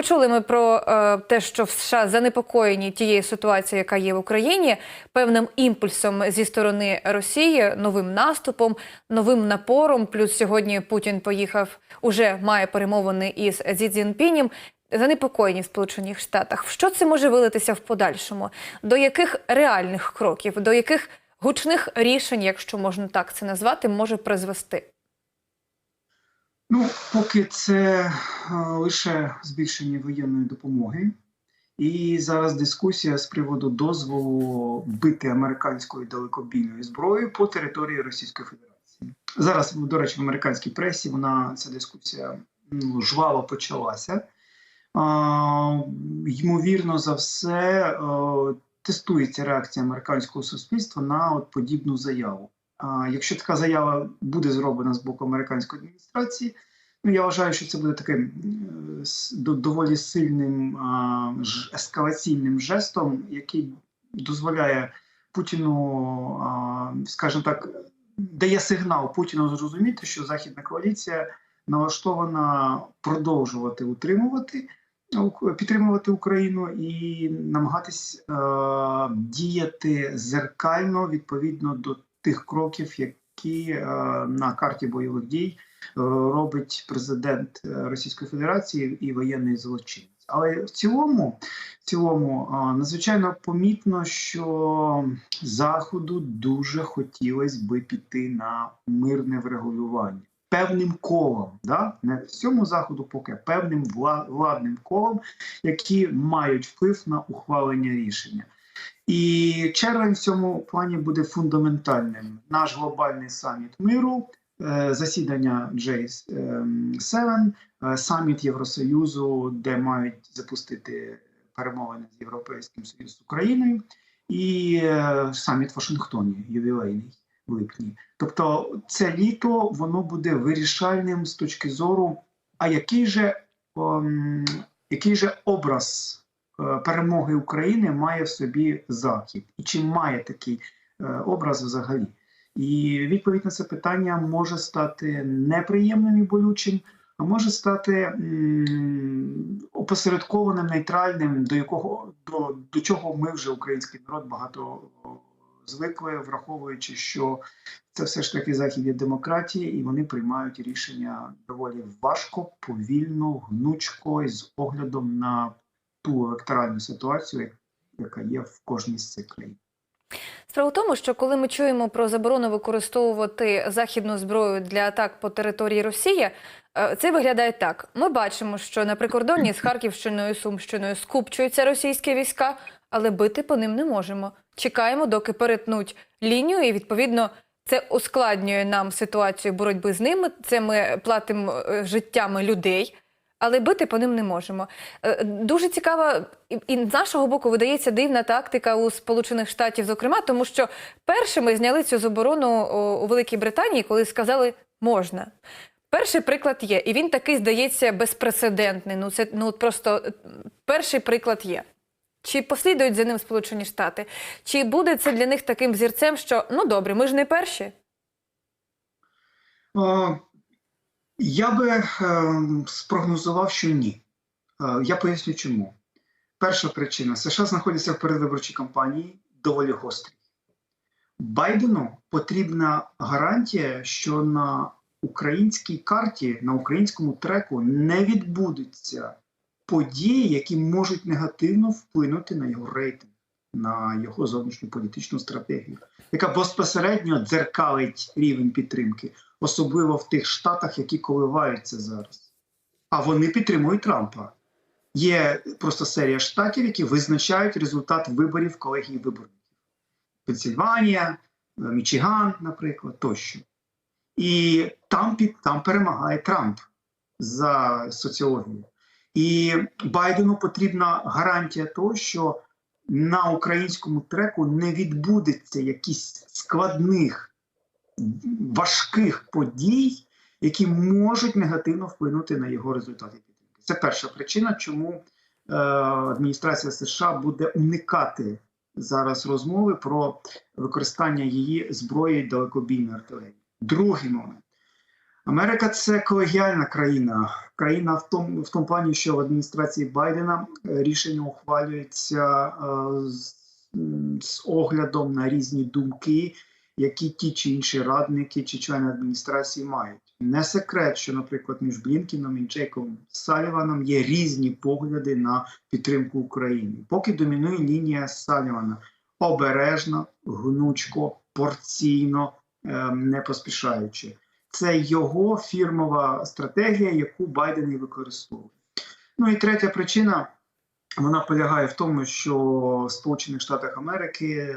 Почули ми про е, те, що в США занепокоєні тією ситуацією, яка є в Україні, певним імпульсом зі сторони Росії, новим наступом, новим напором. Плюс сьогодні Путін поїхав, уже має перемовини із Зі Цзіньпінем. Занепокоєні в Сполучених Штатах. Що це може вилитися в подальшому? До яких реальних кроків, до яких гучних рішень, якщо можна так це назвати, може призвести? Ну, поки це е, лише збільшення воєнної допомоги, і зараз дискусія з приводу дозволу бити американською далекобійною зброєю по території Російської Федерації. Зараз, до речі, в американській пресі вона ця дискусія ну, жваво почалася. А, ймовірно за все, е, тестується реакція американського суспільства на от подібну заяву. Якщо така заява буде зроблена з боку американської адміністрації, ну я вважаю, що це буде таким е, до- доволі сильним ескалаційним жестом, який дозволяє Путіну, скажімо так, дає сигнал Путіну зрозуміти, що Західна коаліція налаштована продовжувати утримувати. Підтримувати Україну і намагатись е, діяти зеркально відповідно до тих кроків, які е, на карті бойових дій е, робить президент е, Російської Федерації і воєнний злочинець. Але в цілому, в цілому надзвичайно помітно, що Заходу дуже хотілося би піти на мирне врегулювання. Певним колом, да? не всьому заходу, поки певним владним колом, які мають вплив на ухвалення рішення. І червень в цьому плані буде фундаментальним. Наш глобальний саміт миру, е, засідання J7, е, саміт Євросоюзу, де мають запустити перемовини з Європейським Союзом з Україною, і е, саміт в Вашингтоні, ювілейний в липні. Тобто, це літо воно буде вирішальним з точки зору, а який же, ем, який же образ перемоги України має в собі Захід, і чи має такий е, образ взагалі? І відповідь на це питання може стати неприємним і болючим, а може стати опосередкованим, нейтральним, до якого до, до чого ми вже український народ багато звикли, враховуючи, що це все ж таки захід є демократії, і вони приймають рішення доволі важко, повільно, гнучко і з оглядом на ту електоральну ситуацію, яка є в кожній з цих країн. Справа в тому, що коли ми чуємо про заборону використовувати західну зброю для атак по території Росії, е, це виглядає так. Ми бачимо, що на прикордонні з Харківщиною, Сумщиною скупчуються російські війська, але бити по ним не можемо. Чекаємо, доки перетнуть лінію, і відповідно це ускладнює нам ситуацію боротьби з ними. Це ми платимо е, життями людей. Але бити по ним не можемо. Е, Дуже цікава і, з нашого боку видається дивна тактика у Сполучених Штатів, зокрема, тому що першими зняли цю заборону у Великій Британії, коли сказали можна. Перший приклад є, і він такий здається безпрецедентний. Ну це ну просто е, перший приклад є. Чи послідують за ним Сполучені Штати? Чи буде це для них таким зірцем, що ну добре, ми ж не перші? Е, Я би е, спрогнозував, що ні. Е, Я поясню чому. Перша причина: США знаходяться в передвиборчій кампанії доволі гострій. Байдену потрібна гарантія, що на українській карті, на українському треку не відбудуться події, які можуть негативно вплинути на його рейтинг, на його зовнішню політичну стратегію, яка безпосередньо дзеркалить рівень підтримки особливо в тих штатах, які коливаються зараз. А вони підтримують Трампа. Є просто серія штатів, які визначають результат виборів колегії виборників. Пенсильванія, е, Мічиган, наприклад, тощо. І там, там перемагає Трамп за соціологію. І Байдену потрібна гарантія того, що на українському треку не відбудеться якісь складних важких подій, які можуть негативно вплинути на його результати підтримки. Це перша причина, чому е, адміністрація США буде уникати зараз розмови про використання її зброї далекобійної артилерії. Другий момент. Америка це колегіальна країна. Країна в тому, в тому плані, що в адміністрації Байдена е, рішення ухвалюється е, з, з оглядом на різні думки, які ті чи інші радники чи члени адміністрації мають. Не секрет, що, наприклад, між Блінкіном і Джейком Саліваном є різні погляди на підтримку України. Поки домінує лінія Салівана обережно, гнучко, порційно, е, не поспішаючи. Це його фірмова стратегія, яку Байден і використовує. Ну і третя причина вона полягає в тому, що в Сполучених Штатах Америки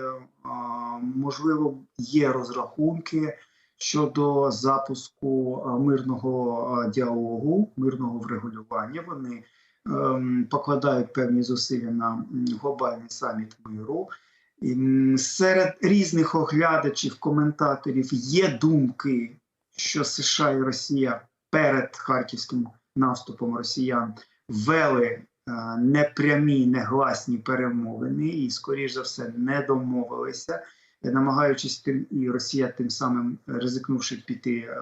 можливо є розрахунки щодо запуску мирного діалогу, мирного врегулювання. Вони ем, покладають певні зусилля на глобальний саміт миру. Серед різних оглядачів, коментаторів є думки, що США і Росія перед харківським наступом росіян вели непрямі, негласні перемовини і, скоріш за все, не домовилися, е, намагаючись тим, і Росія тим самим ризикнувши піти е,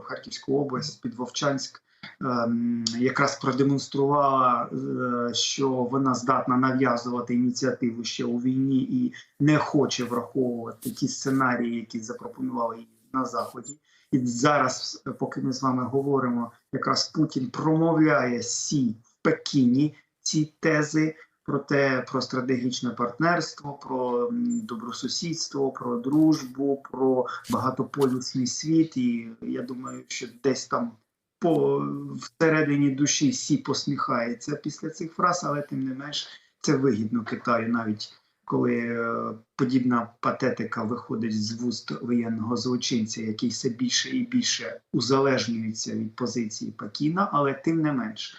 в Харківську область під Вовчанськ. ем, Якраз продемонструвала, е, що вона здатна нав'язувати ініціативу ще у війні і не хоче враховувати ті сценарії, які запропонували їй на заході. І зараз, поки ми з вами говоримо, якраз Путін промовляє сі в Пекіні ці тези про те, про стратегічне партнерство, про добросусідство, про дружбу, про багатополюсний світ. І я думаю, що десь там по всередині душі сі посміхається після цих фраз, але тим не менш це вигідно Китаю навіть коли е, подібна патетика виходить з вуст воєнного злочинця, який все більше і більше узалежнюється від позиції Пекіна, але тим не менш,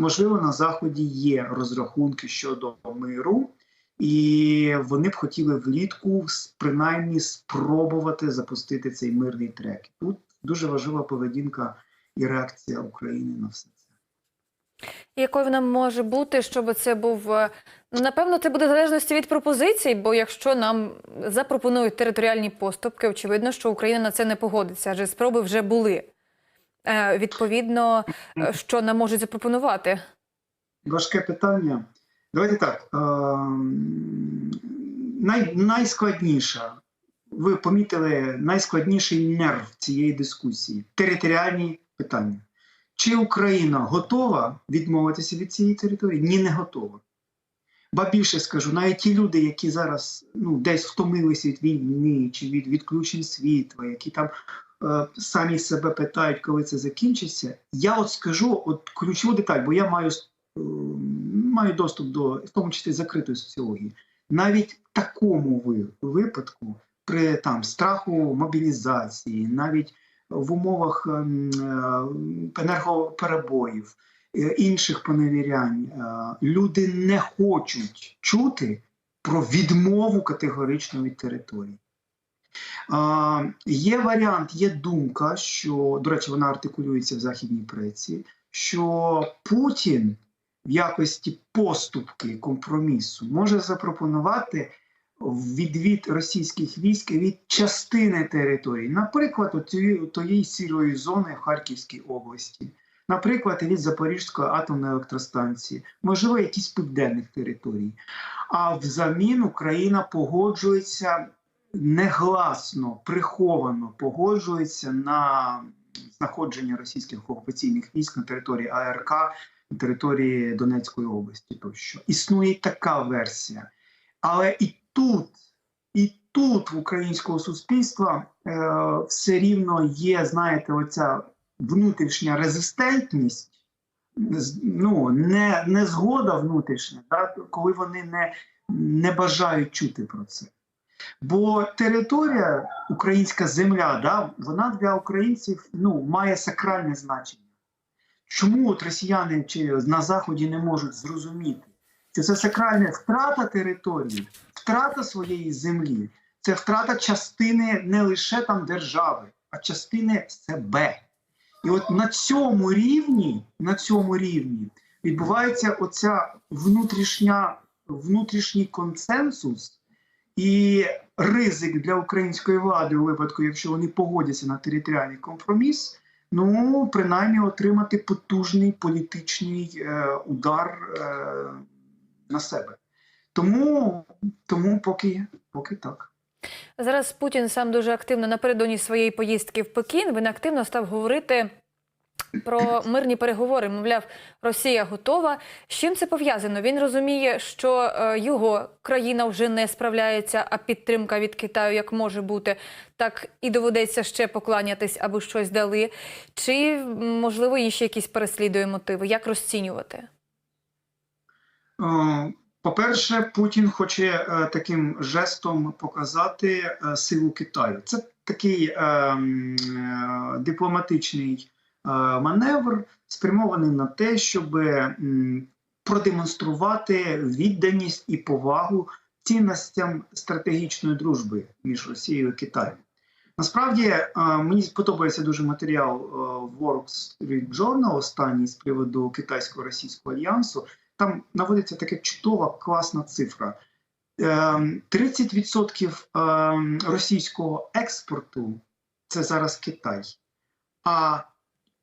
можливо, на заході є розрахунки щодо миру, і вони б хотіли влітку принаймні спробувати запустити цей мирний трек. Тут дуже важлива поведінка і реакція України на все це. Якою вона може бути, щоб це був е, напевно, це буде в залежності від пропозицій, бо якщо нам запропонують територіальні поступки, очевидно, що Україна на це не погодиться, адже спроби вже були. Е, відповідно, е, що нам можуть запропонувати. Важке питання. Давайте так. ем, Най, найскладніша, ви помітили найскладніший нерв цієї дискусії територіальні питання. Чи Україна готова відмовитися від цієї території? Ні, не готова. Ба більше скажу, навіть ті люди, які зараз ну, десь втомилися від війни чи від відключень світла, які там е, самі себе питають, коли це закінчиться. Я от скажу от ключову деталь, бо я маю, е, маю доступ до, в тому числі закритої соціології. Навіть в такому випадку, при там страху мобілізації, навіть в умовах ем, е, енергоперебоїв, е, інших поневірянь, е, люди не хочуть чути про відмову категорично від території. Є варіант, є думка, що, до речі, вона артикулюється в західній преці, що Путін в якості поступки компромісу може запропонувати відвід російських військ від частини території, наприклад, тієї сірої зони в Харківській області, наприклад, від Запорізької атомної електростанції, можливо, якісь південних територій. А взамін Україна погоджується негласно, приховано погоджується на знаходження російських окупаційних військ на території АРК, на території Донецької області тощо. Існує така версія. Але і тут, і тут в українського суспільства е, все рівно є, знаєте, оця внутрішня резистентність, ну, не, не згода внутрішня, да, коли вони не, не бажають чути про це. Бо територія, українська земля, да, вона для українців ну, має сакральне значення. Чому от росіяни чи на Заході не можуть зрозуміти, що це сакральна втрата території, втрата своєї землі, це втрата частини не лише там держави, а частини себе. І от на цьому рівні, на цьому рівні відбувається оця внутрішня, внутрішній консенсус і ризик для української влади у випадку, якщо вони погодяться на територіальний компроміс, ну принаймні отримати потужний політичний е, удар е, на себе. Тому, тому поки, поки так. Зараз Путін сам дуже активно напередодні своєї поїздки в Пекін. Він активно став говорити про мирні переговори. Мовляв, Росія готова. З чим це пов'язано? Він розуміє, що е, його країна вже не справляється, а підтримка від Китаю як може бути, так і доведеться ще покланятись, аби щось дали. Чи можливо інші якісь переслідує мотиви? Як розцінювати? Е, По-перше, Путін хоче е, таким жестом показати силу Китаю. Це такий е, е, дипломатичний маневр, спрямований на те, щоб продемонструвати відданість і повагу цінностям стратегічної дружби між Росією і Китаєм. Насправді е, мені подобається дуже матеріал е, Wall Street Journal останній з приводу китайсько-російського альянсу. Там наводиться така чудова, класна цифра. Ем, 30% ем, російського експорту це зараз Китай. А е,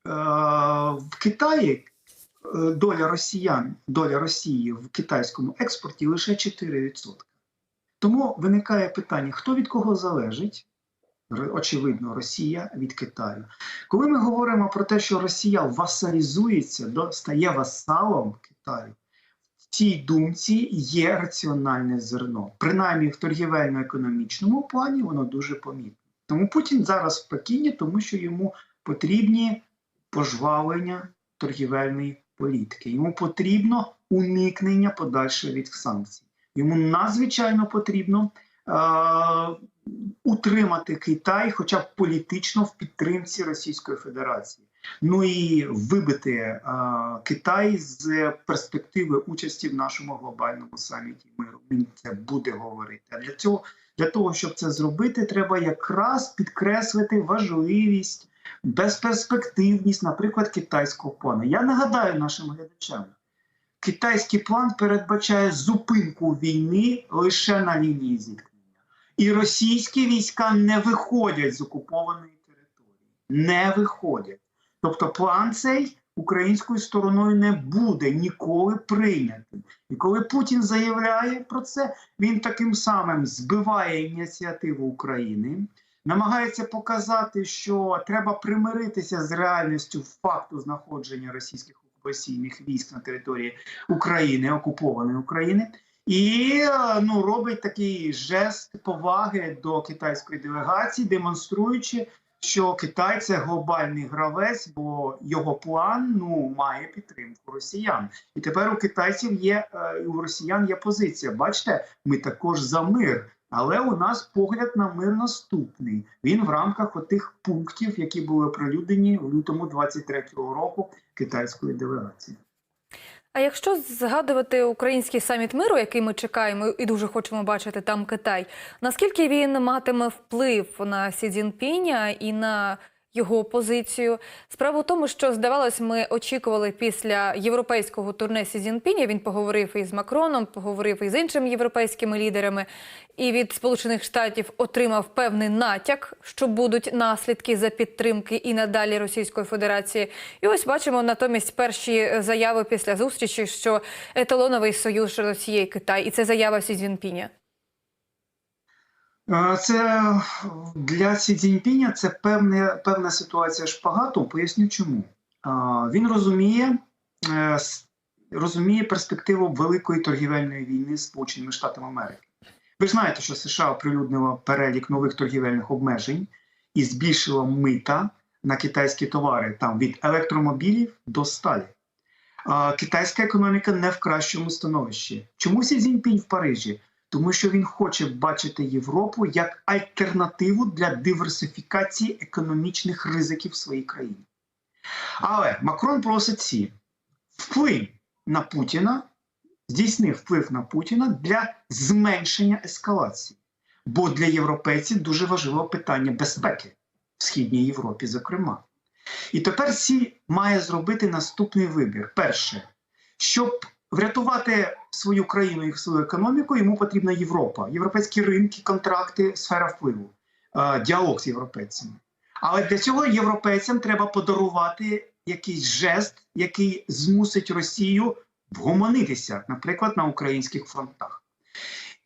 в Китаї е, доля росіян, доля Росії в китайському експорті лише 4%. Тому виникає питання: хто від кого залежить? Очевидно, Росія від Китаю. Коли ми говоримо про те, що Росія васалізується, стає васалом Китаю, в цій думці є раціональне зерно. Принаймні в торгівельно-економічному плані воно дуже помітно. Тому Путін зараз в Пекіні, тому що йому потрібні пожвавлення торгівельної політики. Йому потрібно уникнення подальше від санкцій. Йому надзвичайно потрібно е- утримати Китай, хоча б політично в підтримці Російської Федерації. Ну і вибити е, Китай з перспективи участі в нашому глобальному саміті миру. Він це буде говорити. А для цього для того, щоб це зробити, треба якраз підкреслити важливість, безперспективність, наприклад, китайського плану. Я нагадаю нашим глядачам. Китайський план передбачає зупинку війни лише на лінії зіткнення. І російські війська не виходять з окупованої території. Не виходять. Тобто план цей українською стороною не буде ніколи прийнятий. І коли Путін заявляє про це, він таким самим збиває ініціативу України, намагається показати, що треба примиритися з реальністю факту знаходження російських окупаційних військ на території України, окупованої України. І е, ну, робить такий жест поваги до китайської делегації, демонструючи, що Китай це глобальний гравець, бо його план ну має підтримку росіян. І тепер у китайців є е, у росіян є позиція. Бачите, ми також за мир. Але у нас погляд на мир наступний. Він в рамках отих пунктів, які були оприлюднені в лютому 23-го року китайської делегації. А якщо згадувати український саміт миру, який ми чекаємо і дуже хочемо бачити там Китай, наскільки він матиме вплив на Сі Цзіньпіня і на його позицію? Справа в тому, що здавалось, ми очікували після європейського турне Сі Цзіньпіня, Він поговорив із Макроном, поговорив із іншими європейськими лідерами, і від Сполучених Штатів отримав певний натяк, що будуть наслідки за підтримки і надалі Російської Федерації. І ось бачимо натомість перші заяви після зустрічі, що еталоновий союз Росія і Китай, і це заява Сі Цзіньпіня. Е, Це для Сі Цзіньпіня це певне, певна ситуація шпагату. Поясню чому. Він розуміє, е, розуміє перспективу великої торгівельної війни з Сполученими Штатами Америки. Ви ж знаєте, що США оприлюднило перелік нових торгівельних обмежень і збільшило мита на китайські товари там від електромобілів до сталі. Китайська економіка не в кращому становищі. Чому Сі Цзіньпінь в Парижі? Тому що він хоче бачити Європу як альтернативу для диверсифікації економічних ризиків в своїй країні. Але Макрон просить ці вплив на Путіна, здійснив вплив на Путіна для зменшення ескалації. Бо для європейців дуже важливе питання безпеки в Східній Європі, зокрема. І тепер Сі має зробити наступний вибір: перше, щоб врятувати свою країну і свою економіку йому потрібна Європа, європейські ринки, контракти, сфера впливу, е, діалог з європейцями. Але для цього європейцям треба подарувати якийсь жест, який змусить Росію вгомонитися, наприклад, на українських фронтах.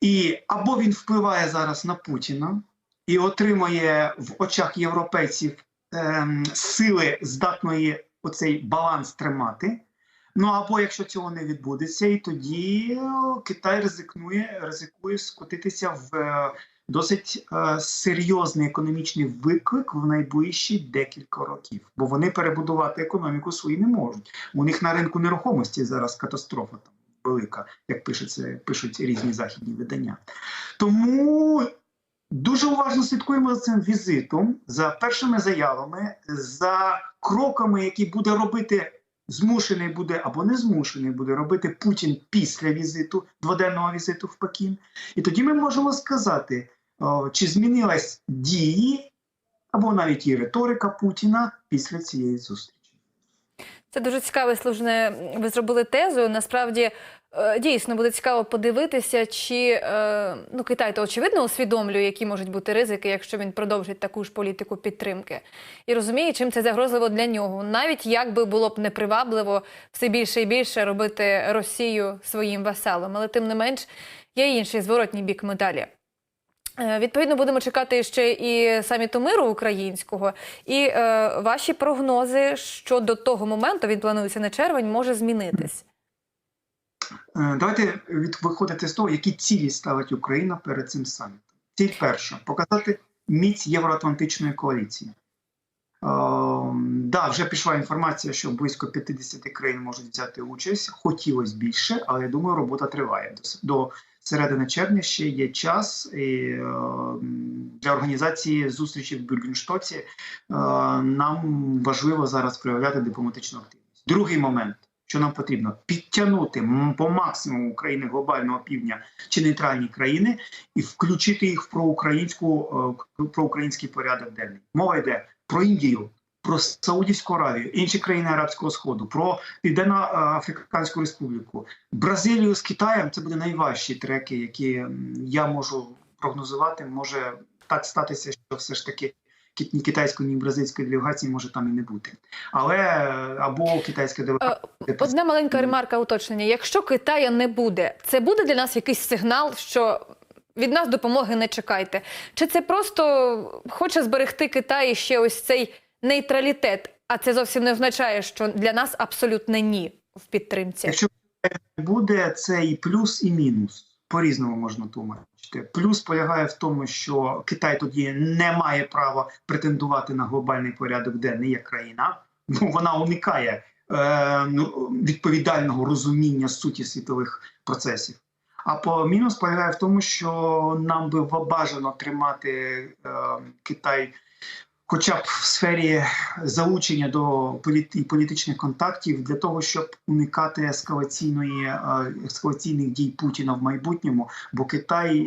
І або він впливає зараз на Путіна і отримує в очах європейців ем, сили здатної оцей баланс тримати. Ну або якщо цього не відбудеться, і тоді е, Китай ризикнує, ризикує скотитися в е, досить е, серйозний економічний виклик в найближчі декілька років, бо вони перебудувати економіку свою не можуть. У них на ринку нерухомості зараз катастрофа там велика, як пишеться, пишуть різні західні видання. Тому дуже уважно слідкуємо за цим візитом, за першими заявами, за кроками, які буде робити. Змушений буде або не змушений буде робити Путін після візиту, дводенного візиту в Пекін. І тоді ми можемо сказати, чи змінилась дії або навіть і риторика Путіна після цієї зустрічі. Це дуже цікаве служне. Ви зробили тезу. Насправді дійсно буде цікаво подивитися, чи е, ну Китай то очевидно усвідомлює, які можуть бути ризики, якщо він продовжить таку ж політику підтримки, і розуміє, чим це загрозливо для нього. Навіть як би було б непривабливо все більше і більше робити Росію своїм васалом, але тим не менш є інший зворотній бік медалі. Е, Відповідно, будемо чекати ще і саміту миру українського, і е, ваші прогнози щодо того моменту, він планується на червень, може змінитись. Е, Давайте від, виходити з того, які цілі ставить Україна перед цим самітом. Ціль перша показати міць євроатлантичної коаліції. Е, да, вже пішла інформація, що близько 50 країн можуть взяти участь. Хотілося більше, але я думаю, робота триває. До, середини червня ще є час і, е, для організації зустрічі в Бюргенштоці. Нам важливо зараз проявляти дипломатичну активність. Другий момент. Що нам потрібно підтягнути по максимуму країни глобального півдня чи нейтральні країни і включити їх в проукраїнську е, проукраїнський порядок денний. Мова йде про Індію, про Саудівську Аравію, інші країни Арабського Сходу, про Південно-Африканську Республіку, Бразилію з Китаєм. Це буде найважчі треки, які я можу прогнозувати. Може так статися, що все ж таки ні китайської, ні бразильської делегації може там і не бути. Але е, або китайська делегація. Одна маленька ремарка уточнення: якщо Китая не буде, це буде для нас якийсь сигнал, що від нас допомоги не чекайте? Чи це просто хоче зберегти Китай ще ось цей нейтралітет? А це зовсім не означає, що для нас абсолютно ні в підтримці. Якщо буде це і плюс, і мінус. По-різному можна тлумачити. Плюс полягає в тому, що Китай тоді не має права претендувати на глобальний порядок денний як країна. Ну вона уникає е, ну, відповідального розуміння суті світових процесів. А по мінус полягає в тому, що нам би бажано тримати е, Китай хоча б в сфері залучення до політи- політичних контактів для того, щоб уникати ескалаційної е, ескалаційних дій Путіна в майбутньому, бо Китай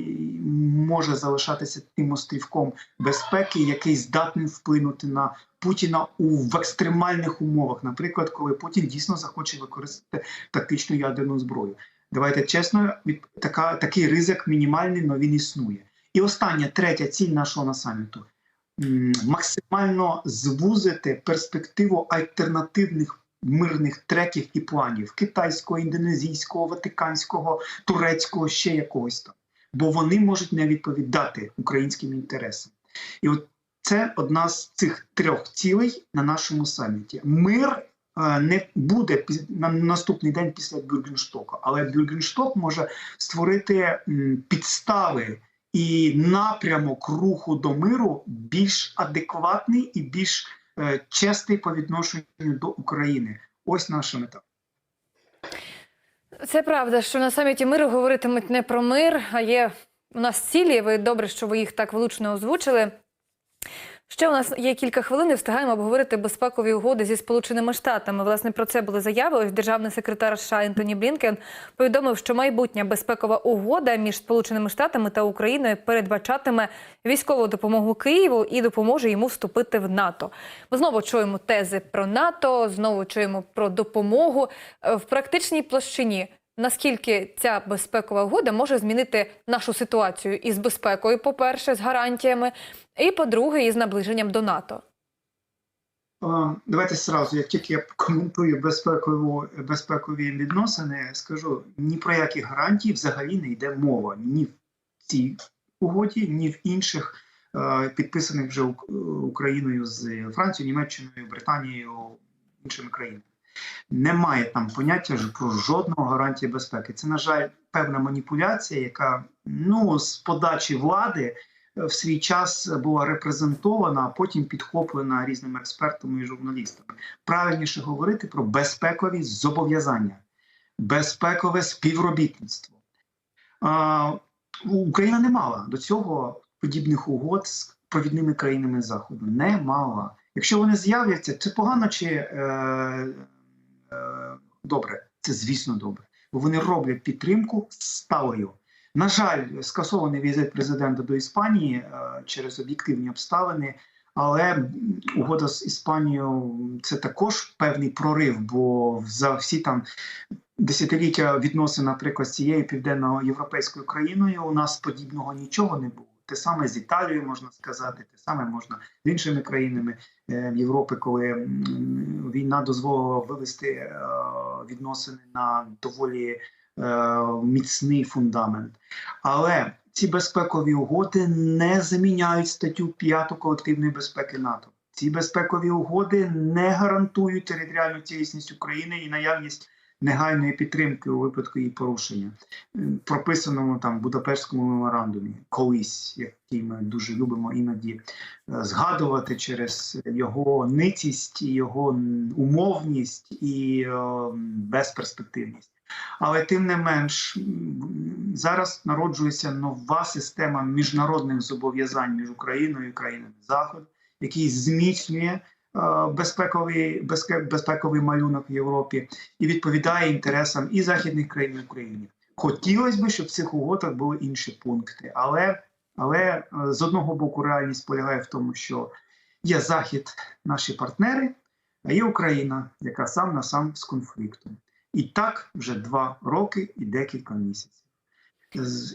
може залишатися тим острівком безпеки, який здатний вплинути на Путіна у в екстремальних умовах, наприклад, коли Путін дійсно захоче використати тактичну ядерну зброю. Давайте чесно, від така такий ризик мінімальний, але він існує. І остання третя ціль нашого на саміту максимально звузити перспективу альтернативних мирних треків і планів китайського, індонезійського, ватиканського, турецького, ще якогось там, бо вони можуть не відповідати українським інтересам. І от це одна з цих трьох цілей на нашому саміті. Мир е, не буде на наступний день після Бюргенштока, але Бюргеншток може створити підстави і напрямок руху до миру більш адекватний і більш е, чесний по відношенню до України. Ось наша мета. Це правда, що на саміті миру говоритимуть не про мир, а є у нас цілі. Ви добре, що ви їх так влучно озвучили. Ще у нас є кілька хвилин, і встигаємо обговорити безпекові угоди зі Сполученими Штатами. Власне, про це були заяви. Ось державний секретар США Ентоні Блінкен повідомив, що майбутня безпекова угода між Сполученими Штатами та Україною передбачатиме військову допомогу Києву і допоможе йому вступити в НАТО. Ми знову чуємо тези про НАТО, знову чуємо про допомогу Е, в практичній площині. Наскільки ця безпекова угода може змінити нашу ситуацію із безпекою, по-перше, з гарантіями, і по-друге, із наближенням до НАТО. Давайте зразу, як тільки я коментую безпекову, безпекові відносини, скажу ні про які гарантії взагалі не йде мова ні в цій угоді, ні в інших е, підписаних вже Україною з Францією, Німеччиною, Британією, іншими країнами. Немає там поняття про жодного гарантії безпеки. Це, на жаль, певна маніпуляція, яка ну з подачі влади в свій час була репрезентована, а потім підхоплена різними експертами і журналістами. Правильніше говорити про безпекові зобов'язання, безпекове співробітництво. А, Україна не мала до цього подібних угод з провідними країнами Заходу. Не мала. Якщо вони з'являться, це погано чи е, е, добре? Це звісно добре. Бо вони роблять підтримку сталою. На жаль, скасований візит президента до Іспанії е, через об'єктивні обставини, але угода з Іспанією це також певний прорив, бо за всі там десятиліття відносин, наприклад, з цією південноєвропейською країною у нас подібного нічого не було. Те саме з Італією можна сказати, те саме можна з іншими країнами е, Європи, коли війна дозволила вивести е, відносини на доволі е, міцний фундамент. Але ці безпекові угоди не заміняють статтю 5 колективної безпеки НАТО. Ці безпекові угоди не гарантують територіальну цілісність України і наявність негайної підтримки у випадку її порушення, прописаному там в Будапештському меморандумі, колись, який ми дуже любимо іноді е, згадувати через його ницість, його умовність і е, безперспективність. Але тим не менш, зараз народжується нова система міжнародних зобов'язань між Україною і країнами Заходу, який зміцнює безпековий, безпе- безпековий малюнок в Європі і відповідає інтересам і західних країн і України. Хотілося б, щоб в цих угодах були інші пункти, але, але е, з одного боку реальність полягає в тому, що є Захід, наші партнери, а є Україна, яка сам на сам з конфліктом. І так вже два роки і декілька місяців.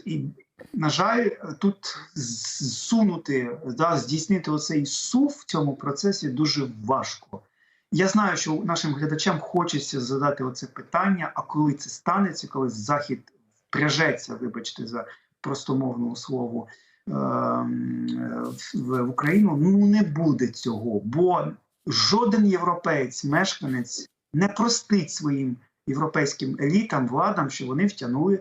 І, на жаль, тут зсунути, да, здійснити оцей сув в цьому процесі дуже важко. Я знаю, що нашим глядачам хочеться задати оце питання: а коли це станеться, коли Захід впряжеться, вибачте, за простомовного слово ем, в, Україну, ну не буде цього, бо жоден європеєць, мешканець не простить своїм європейським елітам, владам, що вони втягнули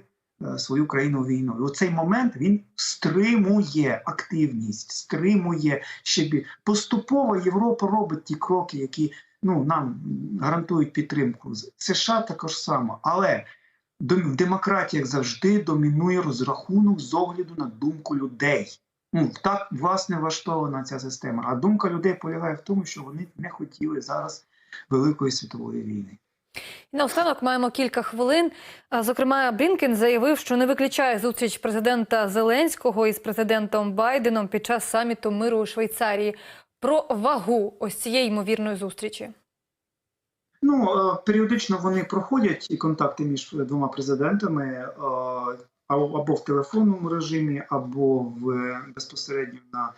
свою країну в війну. І оцей момент він стримує активність, стримує ще бі... поступово Європа робить ті кроки, які ну, нам гарантують підтримку. США також само. Але в демократіях завжди домінує розрахунок з огляду на думку людей. Ну, так, власне, влаштована ця система. А думка людей полягає в тому, що вони не хотіли зараз Великої світової війни. І Наостанок маємо кілька хвилин. Зокрема, Блінкен заявив, що не виключає зустріч президента Зеленського із президентом Байденом під час саміту миру у Швейцарії. Про вагу ось цієї ймовірної зустрічі. Ну, е, періодично вони проходять і контакти між двома президентами е, або або в телефонному режимі, або в е, безпосередньо на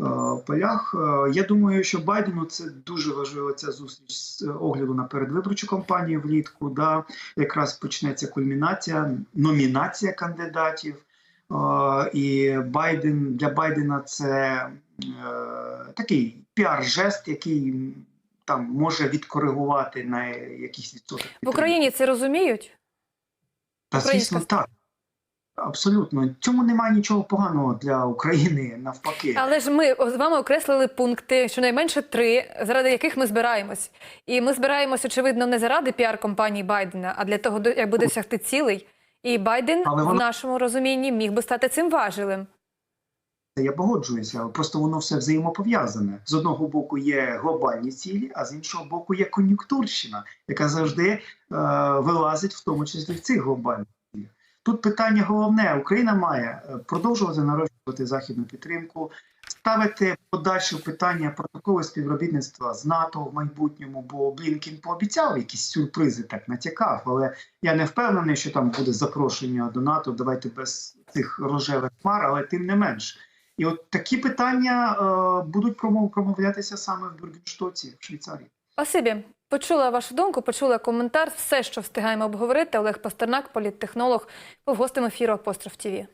е, полях. Е, Я думаю, що Байдену це дуже важлива ця зустріч з огляду на передвиборчу кампанію влітку. Да, якраз почнеться кульмінація, номінація кандидатів. Е, І Байден для Байдена це е, такий піар-жест, який там може відкоригувати на якийсь відсоток. В Україні це розуміють? Та звісно, так. Абсолютно. Цьому немає нічого поганого для України навпаки. Але ж ми з вами окреслили пункти, щонайменше три, заради яких ми збираємось. І ми збираємось, очевидно, не заради піар-компанії Байдена, а для того, до- аби досягти цілей. І Байден Але в нашому розумінні міг би стати цим важелем. Я погоджуюся, просто воно все взаємопов'язане. З одного боку є глобальні цілі, а з іншого боку є кон'юнктурщина, яка завжди е, вилазить, в тому числі в цих глобальних. Тут питання головне: Україна має е, продовжувати нарощувати західну підтримку, ставити подальше питання протоколу співробітництва з НАТО в майбутньому, бо Блінкін пообіцяв якісь сюрпризи, так натякав, але я не впевнений, що там буде запрошення до НАТО. Давайте без цих рожевих хмар, але тим не менш. І от такі питання е, будуть промов, промовлятися саме в Бюргенштоці, в Швейцарії. Спасибі. Почула вашу думку, почула коментар. Все, що встигаємо обговорити. Олег Пастернак, політтехнолог, був гостем ефіру Апостроф ТІВІ.